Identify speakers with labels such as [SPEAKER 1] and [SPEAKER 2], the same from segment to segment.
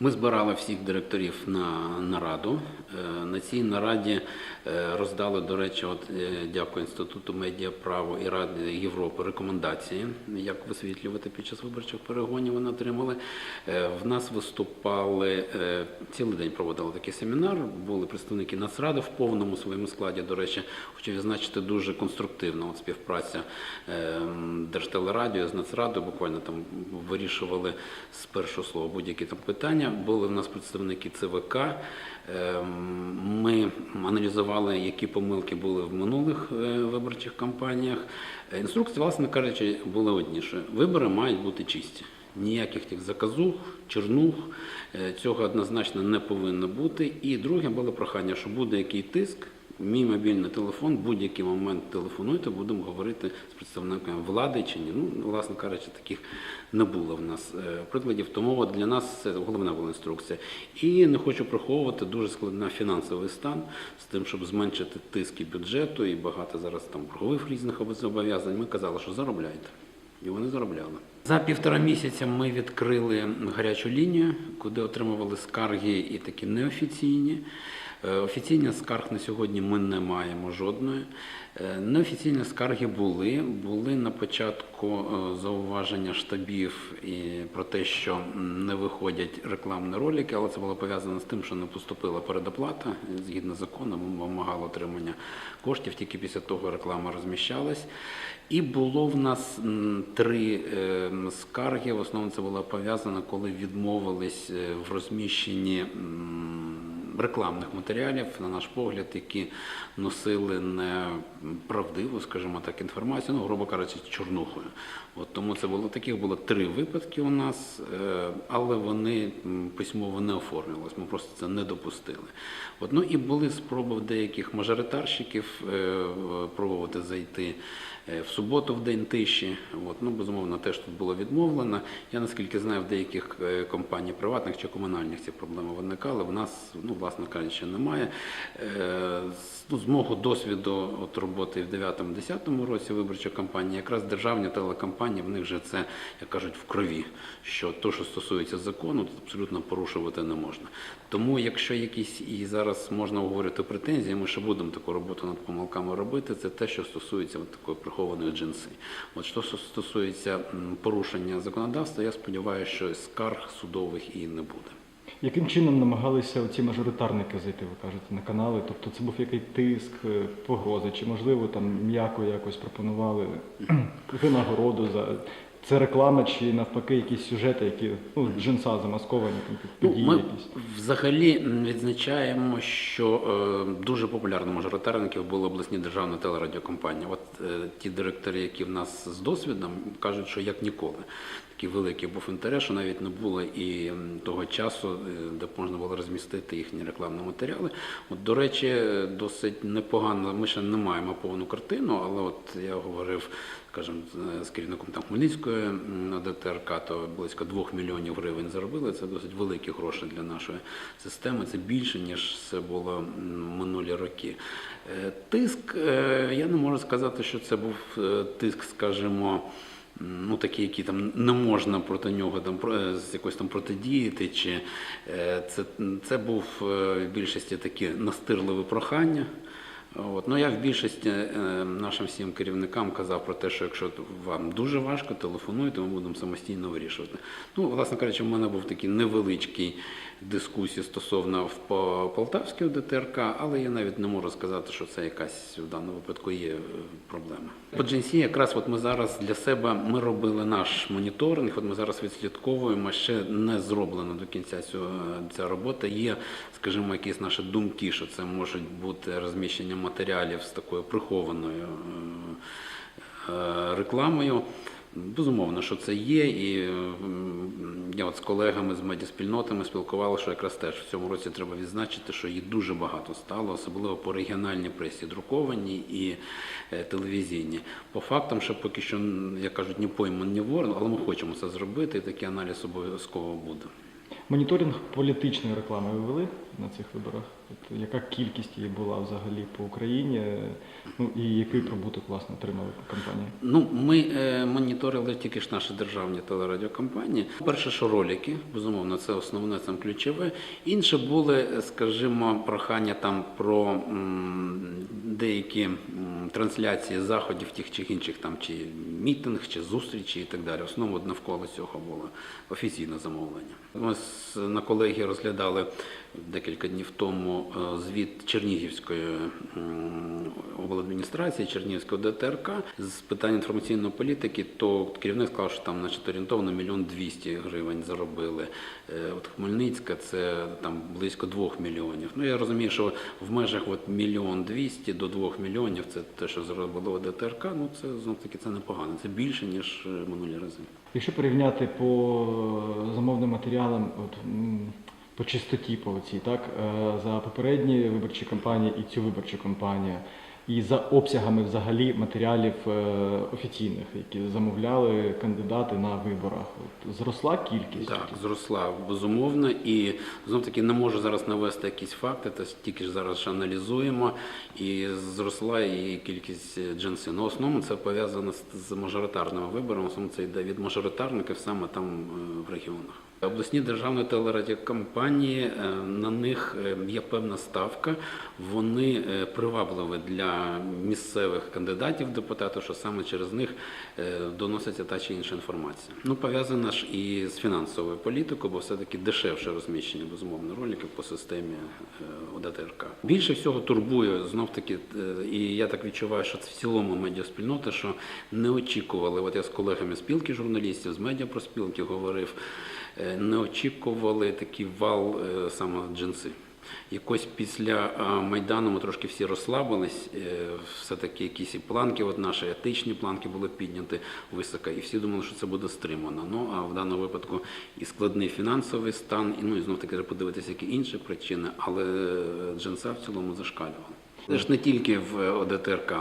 [SPEAKER 1] Ми збирали всіх директорів на нараду. Е, На цій нараді е, роздали, до речі, от е, дякую Інституту медіаправо і Ради Європи рекомендації, як висвітлювати під час виборчих перегонів. Вони отримали. В нас виступали цілий день проводили такий семінар. Були представники Нацради в повному своєму складі. До речі, хочу відзначити дуже конструктивна от співпраця е, Держтелерадіо з Нацрадою. Буквально там вирішували з першого слова будь-які там питання. Були в нас представники ЦВК. Ем, Ми аналізували, які помилки були в минулих е, виборчих кампаніях. Е, Інструкції, власне кажучи, були одні, що вибори мають бути чисті. Ніяких тих заказух, чернух, е, цього однозначно не повинно бути. І друге було прохання, що буде який тиск, Мій мобільний телефон, будь-який момент телефонуйте, будемо говорити з представниками влади чи ні. Ну, власне кажучи, таких не було в нас е, прикладів. Тому для нас це головна була інструкція. І не хочу приховувати дуже складний фінансовий стан з тим, щоб зменшити тиски бюджету і багато зараз там боргових різних зобов'язань. Ми казали, що заробляйте. І вони заробляли. За півтора місяця ми відкрили гарячу лінію, куди отримували скарги і такі неофіційні. Е, Офіційних скарг на сьогодні ми не маємо жодної. Е, Неофіційні скарги були. Були на початку е, зауваження штабів і про те, що не виходять рекламні ролики, але це було пов'язано з тим, що не поступила передоплата. Згідно з законом, ми отримання коштів, тільки після того реклама розміщалась. І було в нас три скарги. В основному це було пов'язано, коли відмовились в розміщенні рекламних матеріалів, на наш погляд, які носили неправдиву, скажімо так, інформацію, ну, грубо кажучи, чорнухою. От тому це було таких було три випадки у нас, е, але вони письмово не оформлювалися. Ми просто це не допустили. От, ну і були спроби деяких мажоритарщиків е, пробувати зайти. е, В суботу в день тиші, от, ну безумовно, теж тут було відмовлено. Я наскільки знаю, в деяких компаній приватних чи комунальних ці проблеми виникали. В нас, ну власне кажучи, немає. Е, Ну, з мого досвіду от роботи в 9-10 році виборчої кампанії, якраз державні телекомпанії, в них же це, як кажуть, в крові. Що то, що стосується закону, то абсолютно порушувати не можна. Тому, якщо якісь і зараз можна говорити претензії, ми ще будемо таку роботу над помилками робити. Це те, що стосується от такої прихованої джинси. От що стосується порушення законодавства, я сподіваюся, що скарг судових і не буде.
[SPEAKER 2] Яким чином намагалися ці мажоритарники зайти, ви кажете, на канали? Тобто це був який тиск, е, погрози, чи можливо там м'яко якось пропонували винагороду за це реклама, чи навпаки якісь сюжети, які ну, джинса замасковані там під
[SPEAKER 1] Ну, ми
[SPEAKER 2] якісь.
[SPEAKER 1] взагалі відзначаємо, що е, дуже популярним мажоритарників були обласні державні телерадіокомпанії. От е, ті директори, які в нас з досвідом, кажуть, що як ніколи. Такий великий був інтерес, що навіть не було і того часу, е, де можна було розмістити їхні рекламні матеріали. От, до речі, е, досить непогано. Ми ще не маємо повну картину, але от я говорив, скажімо, з- з керівником там Хмельницької м, ДТРК, то близько 2 мільйонів гривень заробили. Це досить великі гроші для нашої системи. Це більше ніж це було минулі роки. Е, Тиск, е, я не можу сказати, що це був е, тиск, скажімо. Ну, такі, які там не можна проти нього там з якось там протидіяти, чи це, це був в більшості такі настирливі прохання. От. Ну, я в більшості е, нашим всім керівникам казав про те, що якщо вам дуже важко, телефонуйте, ми будемо самостійно вирішувати. Ну, власне кажучи, в мене був такий невеличкий дискусій стосовно в Полтавській ДТРК, але я навіть не можу сказати, що це якась в даному випадку є е, проблема. По GNC якраз от ми зараз для себе ми робили наш моніторинг. От ми зараз відслідковуємо. Ще не зроблено до кінця ця робота. Є, скажімо, якісь наші думки, що це можуть бути розміщення матеріалів з такою прихованою е, е, рекламою. Безумовно, що це є, і я от з колегами з медіаспільнотами спілкувалися, що якраз теж в цьому році треба відзначити, що їх дуже багато стало, особливо по регіональній пресі, друкованій і е, телевізійній. По фактам, що поки що, як кажуть, ні пойман, ні ворон, але ми хочемо це зробити, і такий аналіз обов'язково буде.
[SPEAKER 2] Моніторинг політичної реклами ви вели на цих виборах? От яка кількість її була взагалі по Україні? Ну і який прибуток власне отримали компанії?
[SPEAKER 1] Ну, ми е, моніторили тільки ж наші державні телерадіокомпанії. Перше, що ролики, безумовно, це основне, це ключове. Інше були, скажімо, прохання там про м, деякі м, трансляції заходів тих чи інших там чи мітинг, чи зустрічі і так далі. В основному навколо цього було офіційне замовлення. Ми з- на колегії розглядали декілька днів тому е, звіт Чернігівської обладміністрації, Чернігівського ДТРК з питань інформаційної політики, то керівник сказав, що там значить, орієнтовно мільйон двісті гривень заробили. Е, От Хмельницька це там близько двох мільйонів. Ну я розумію, що в межах от мільйон двісті до двох мільйонів це те, що заробило ДТРК. Ну це знов таки це непогано. Це більше ніж е, минулі рази.
[SPEAKER 2] Якщо порівняти по замовним матеріалам, от, по чистоті по оцій, так, е, за попередні виборчі кампанії і цю виборчу кампанію, і за обсягами взагалі матеріалів е, офіційних, які замовляли кандидати на виборах, от, зросла кількість?
[SPEAKER 1] Так, зросла безумовно, і знов таки не можу зараз навести якісь факти, та тільки ж зараз аналізуємо. І зросла і кількість джинсів. Ну, в основному це пов'язано з, мажоритарними виборами. Основному це йде від мажоритарників саме там е, в регіонах. Обласні державні телерадіокомпанії, е, на них е, є певна ставка. Вони е, привабливі для місцевих кандидатів в депутати, що саме через них доноситься та чи інша інформація. Ну, пов'язана ж і з фінансовою політикою, бо все-таки дешевше розміщення безумовно роликів по системі ОДТРК. Більше всього турбує знов таки, і я так відчуваю, що це в цілому медіаспільнота, що не очікували. От я з колегами спілки журналістів, з медіапроспілки говорив, не очікували такий вал е, саме джинси. Якось після Майдану ми трошки всі розслабились, е, все-таки якісь і планки, от наші етичні планки були підняті високо, і всі думали, що це буде стримано. Ну а в даному випадку і складний фінансовий стан, і ну і знов таки подивитися, які інші причини, але е, джинса в цілому зашкалювала. Це ж не тільки в е, ОДТРК.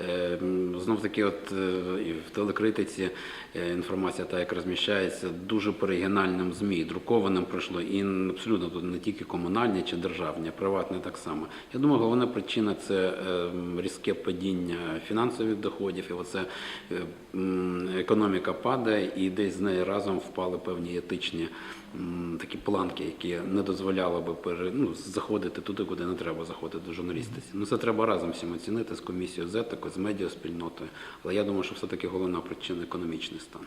[SPEAKER 1] Е, Знов таки, от е, і в телекритиці е, інформація, та як розміщається, дуже по регіональним ЗМІ, друкованим пройшло, і абсолютно тут не тільки комунальні чи державні, а приватні так само. Я думаю, головна причина це е, різке падіння фінансових доходів, і оце е, економіка падає, і десь з нею разом впали певні етичні такі планки, які не дозволяли би пере, ну, заходити туди, куди не треба заходити до журналістиці. Ну це треба разом всім оцінити з комісією з етикою, з медіаспільнотою. Але я думаю, що все-таки головна причина економічний стан.